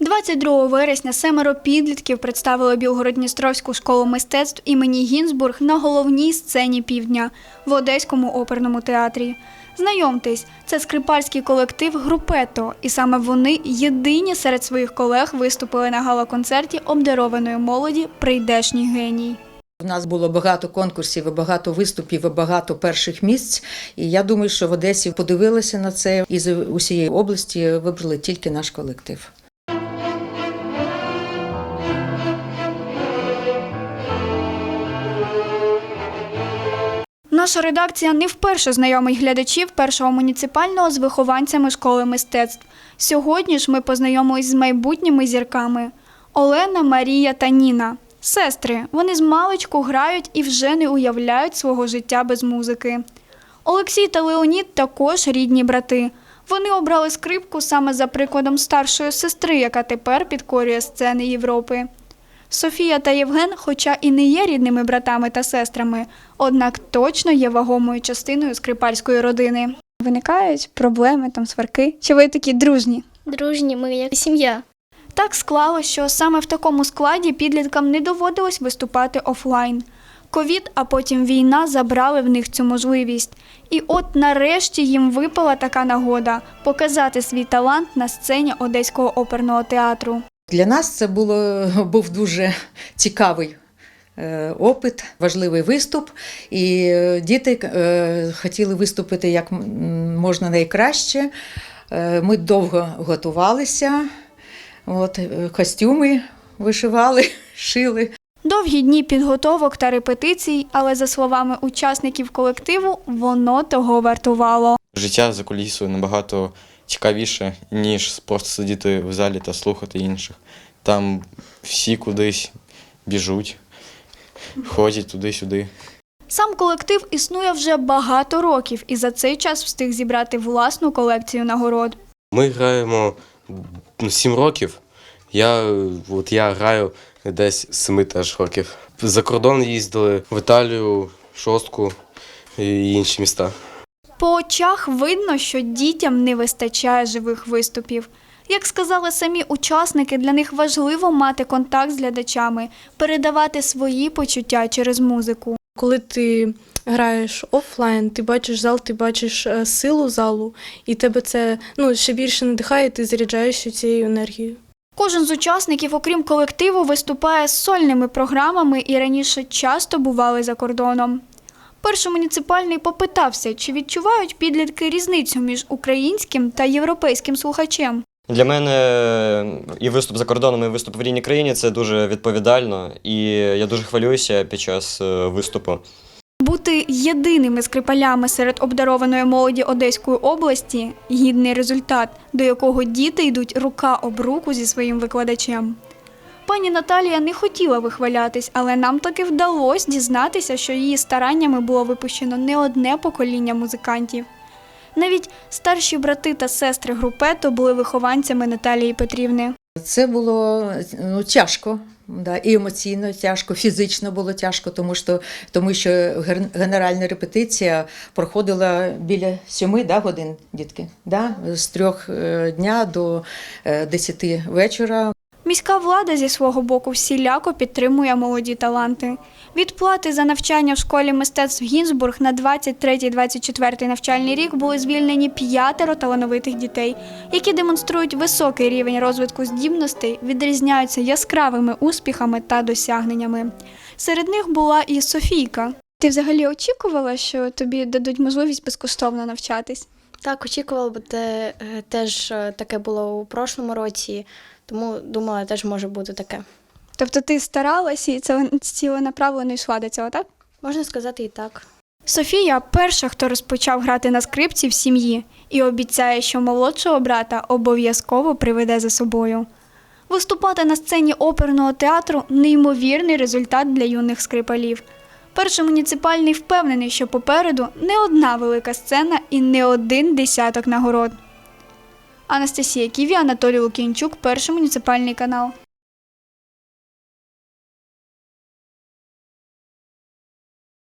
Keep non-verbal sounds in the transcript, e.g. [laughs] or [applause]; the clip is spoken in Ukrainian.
22 вересня семеро підлітків представили Білгород-Дністровську школу мистецтв імені Гінзбург на головній сцені півдня в Одеському оперному театрі. Знайомтесь, це скрипальський колектив Групето, і саме вони єдині серед своїх колег виступили на гала-концерті обдарованої молоді Прийдешній геній. У нас було багато конкурсів, багато виступів, багато перших місць. І я думаю, що в Одесі подивилися на це і з усієї області вибрали тільки наш колектив. Наша редакція не вперше знайомить глядачів першого муніципального з вихованцями школи мистецтв. Сьогодні ж ми познайомились з майбутніми зірками Олена, Марія та Ніна. Сестри, вони з маличку грають і вже не уявляють свого життя без музики. Олексій та Леонід також рідні брати. Вони обрали скрипку саме за прикладом старшої сестри, яка тепер підкорює сцени Європи. Софія та Євген, хоча і не є рідними братами та сестрами, однак точно є вагомою частиною скрипальської родини. Виникають проблеми, там сварки. Чи ви такі дружні? Дружні, ми як сім'я. Так склало, що саме в такому складі підліткам не доводилось виступати офлайн. Ковід, а потім війна забрали в них цю можливість. І от нарешті їм випала така нагода показати свій талант на сцені Одеського оперного театру. Для нас це було, був дуже цікавий е, опит, важливий виступ. І е, діти е, хотіли виступити як можна найкраще. Ми довго готувалися, от, е, костюми вишивали, [laughs] шили. Довгі дні підготовок та репетицій, але за словами учасників колективу, воно того вартувало. Життя за кулісою набагато цікавіше, ніж просто сидіти в залі та слухати інших. Там всі кудись біжуть, ходять туди-сюди. Сам колектив існує вже багато років і за цей час встиг зібрати власну колекцію нагород. Ми граємо сім років. Я, от я граю десь з семи теж років. За кордон їздили в Італію, шостку і інші міста. По очах видно, що дітям не вистачає живих виступів. Як сказали самі учасники, для них важливо мати контакт з глядачами, передавати свої почуття через музику. Коли ти граєш офлайн, ти бачиш зал, ти бачиш е, силу залу, і тебе це ну, ще більше надихає, і ти заряджаєшся цією енергією. Кожен з учасників, окрім колективу, виступає з сольними програмами і раніше часто бували за кордоном. Перший муніципальний попитався, чи відчувають підлітки різницю між українським та європейським слухачем. Для мене і виступ за кордоном, і виступ в рідній країні це дуже відповідально, і я дуже хвилююся під час е, виступу. Бути єдиними скрипалями серед обдарованої молоді Одеської області гідний результат, до якого діти йдуть рука об руку зі своїм викладачем. Пані Наталія не хотіла вихвалятись, але нам таки вдалося дізнатися, що її стараннями було випущено не одне покоління музикантів. Навіть старші брати та сестри групето були вихованцями Наталії Петрівни. Це було ну, тяжко, да, і емоційно тяжко, фізично було тяжко, тому що, тому що генеральна репетиція проходила біля сьоми да, годин, дітки, да, з трьох е, дня до е, десяти вечора. Міська влада зі свого боку всіляко підтримує молоді таланти. Від плати за навчання в школі мистецтв Гінзбург на 23-24 навчальний рік були звільнені п'ятеро талановитих дітей, які демонструють високий рівень розвитку здібностей, відрізняються яскравими успіхами та досягненнями. Серед них була і Софійка. Ти взагалі очікувала, що тобі дадуть можливість безкоштовно навчатись? Так, очікувала, бо те, е, теж е, таке було у прошлому році, тому думала, теж може бути таке. Тобто ти старалась і це ціленаправлено йшла до цього, так? Можна сказати і так. Софія перша, хто розпочав грати на скрипці в сім'ї, і обіцяє, що молодшого брата обов'язково приведе за собою. Виступати на сцені оперного театру неймовірний результат для юних скрипалів. Перший муніципальний впевнений, що попереду не одна велика сцена і не один десяток нагород. Анастасія Ківі, Анатолій Лукінчук, перший муніципальний канал.